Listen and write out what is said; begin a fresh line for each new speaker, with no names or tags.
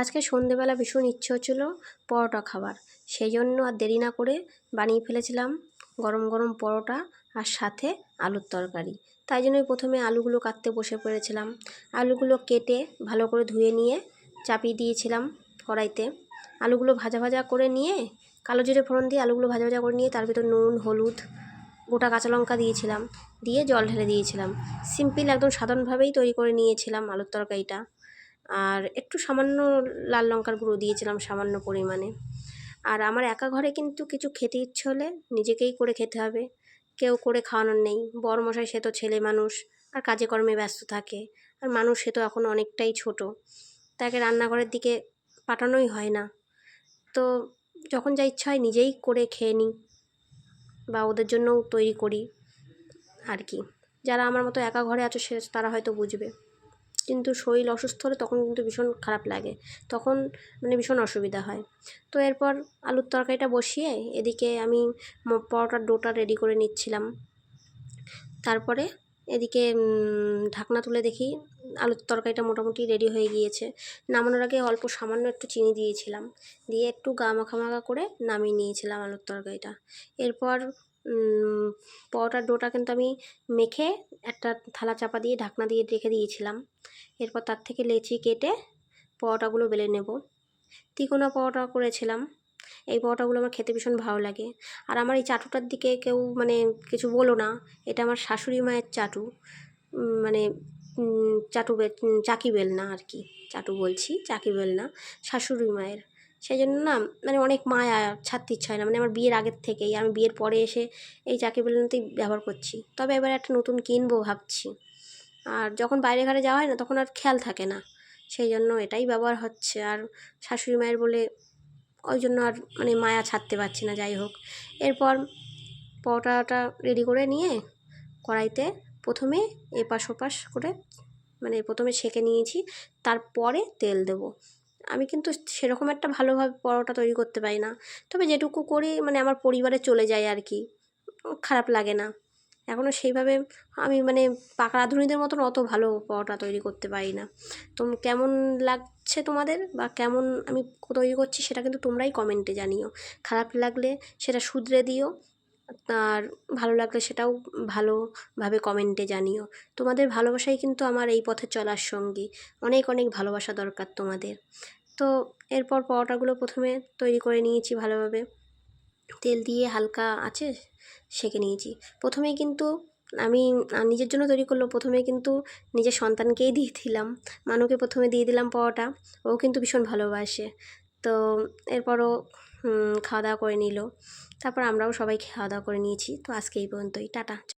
আজকে সন্ধেবেলা ভীষণ ইচ্ছে হচ্ছিল পরোটা খাবার। সেই জন্য আর দেরি না করে বানিয়ে ফেলেছিলাম গরম গরম পরোটা আর সাথে আলুর তরকারি। তাই জন্যই প্রথমে আলুগুলো কাটতে বসে পড়েছিলাম। আলুগুলো কেটে ভালো করে ধুয়ে নিয়ে চাপিয়ে দিয়েছিলাম কড়াইতে। আলুগুলো ভাজা ভাজা করে নিয়ে কালো জিরে ফোড়ন দিয়ে আলুগুলো ভাজা ভাজা করে নিয়ে তার ভিতর নুন, হলুদ, গোটা কাঁচা লঙ্কা দিয়েছিলাম। দিয়ে জল ঢেলে দিয়েছিলাম। সিম্পল একদম সাধারণভাবেই তৈরি করে নিয়েছিলাম আলুর তরকারিটা। আর একটু সামান্য লাল লঙ্কার গুঁড়ো দিয়েছিলাম সামান্য পরিমাণে। আর আমার একা ঘরে কিন্তু কিছু খেতে ইচ্ছে হলে নিজেকেই করে খেতে হবে। কেউ করে খাওয়ানোর নেই। বর মশাই সে তো ছেলে মানুষ, আর কাজে কর্মে ব্যস্ত থাকে। আর মানুষ সে তো এখন অনেকটাই ছোট। তাকে রান্নাঘরের দিকে পাঠানোই হয় না। তো যখন যা ইচ্ছা হয় নিজেই করে খেয়ে নিই বা ওদের জন্যও তৈরি করি। আর কি। যারা আমার মতো একা ঘরে আছো সে তারা হয়তো বুঝবে। কিন্তু শরীর অসুস্থ হলে তখন কিন্তু ভীষণ খারাপ লাগে। তখন মানে ভীষণ অসুবিধা হয়। তো এরপর আলুর তরকারিটা বসিয়ে এদিকে আমি পরোটার ডোটা রেডি করে নিচ্ছিলাম। তারপরে এদিকে ঢাকনা তুলে দেখি আলুর তরকারিটা মোটামুটি রেডি হয়ে গিয়েছে। নামানোর আগে অল্প সামান্য একটু চিনি দিয়েছিলাম। দিয়ে একটু গা মাখা মাখা করে নামিয়ে নিয়েছিলাম আলুর তরকারিটা। এরপর পরোটার ডোটা কিন্তু আমি মেখে একটা থালা চাপা দিয়ে ঢাকনা দিয়ে রেখে দিয়েছিলাম। এরপর তার থেকে লেচি কেটে পরোটাগুলো বেলে নেব। তিকোনা পরোটা করেছিলাম। এই পরোটাগুলো আমার খেতে ভীষণ ভালো লাগে। আর আমার এই চাটুটার দিকে কেউ মানে কিছু বলো না, এটা আমার শাশুড়ি মায়ের চাটু। মানে চাটু চাকি বেলনা আর কি। চাটু বলছি, চাকি বেলনা শাশুড়ি মায়ের। সেই জন্য না মানে অনেক মায়া ছাড়তে ইচ্ছা হয় না। মানে আমার বিয়ের আগের থেকেই, আমি বিয়ের পরে এসে এই চাকি বেলনাতেই ব্যবহার করছি। তবে এবার একটা নতুন কিনবো ভাবছি। আর যখন বাইরে ঘাটে যাওয়া হয় না, তখন আর খেয়াল থাকে না। সেই জন্য এটাই ব্যবহার হচ্ছে। আর শাশুড়ি মায়ের বলে ওই জন্য আর মানে মায়া ছাড়তে পারছি না, যাই হোক। এরপর পরোটাটা রেডি করে নিয়ে কড়াইতে প্রথমে এপাশ ওপাশ করে মানে প্রথমে সেঁকে নিয়েছি, তারপরে তেল দেবো। আমি কিন্তু সেরকম একটা ভালোভাবে পরোটা তৈরি করতে পারি না। তবে যেটুকু করি মানে আমার পরিবারে চলে যায় আর কি। খারাপ লাগে না। এখনও সেইভাবে আমি মানে পাকা রাঁধুনিদের মতন অত ভালো পরোটা তৈরি করতে পারি না। তো কেমন লাগছে তোমাদের? বা কেমন আমি তৈরি করছি সেটা কিন্তু তোমরাই কমেন্টে জানিও। খারাপ লাগলে সেটা শুধরে দিও, আর ভালো লাগলে সেটাও ভালোভাবে কমেন্টে জানিও। তোমাদের ভালোবাসাই কিন্তু আমার এই পথে চলার সঙ্গী। অনেক অনেক ভালোবাসা দরকার তোমাদের। তো এরপর পরোটাগুলো প্রথমে তৈরি করে নিয়েছি ভালোভাবে। তেল দিয়ে হালকা আছে, সেঁকে নিয়েছি। প্রথমেই কিন্তু আমি নিজের জন্য তৈরি করল, প্রথমে কিন্তু নিজের সন্তানকেই দিয়ে দিলাম। মানুকে প্রথমে দিয়ে দিলাম পরোটা, ও কিন্তু ভীষণ ভালোবাসে। তো এরপরও খাওয়া দাওয়া করে নিল। তারপর আমরাও সবাই খাওয়া দাওয়া করে নিয়েছি। তো আজকে এই পর্যন্তই, টাটা।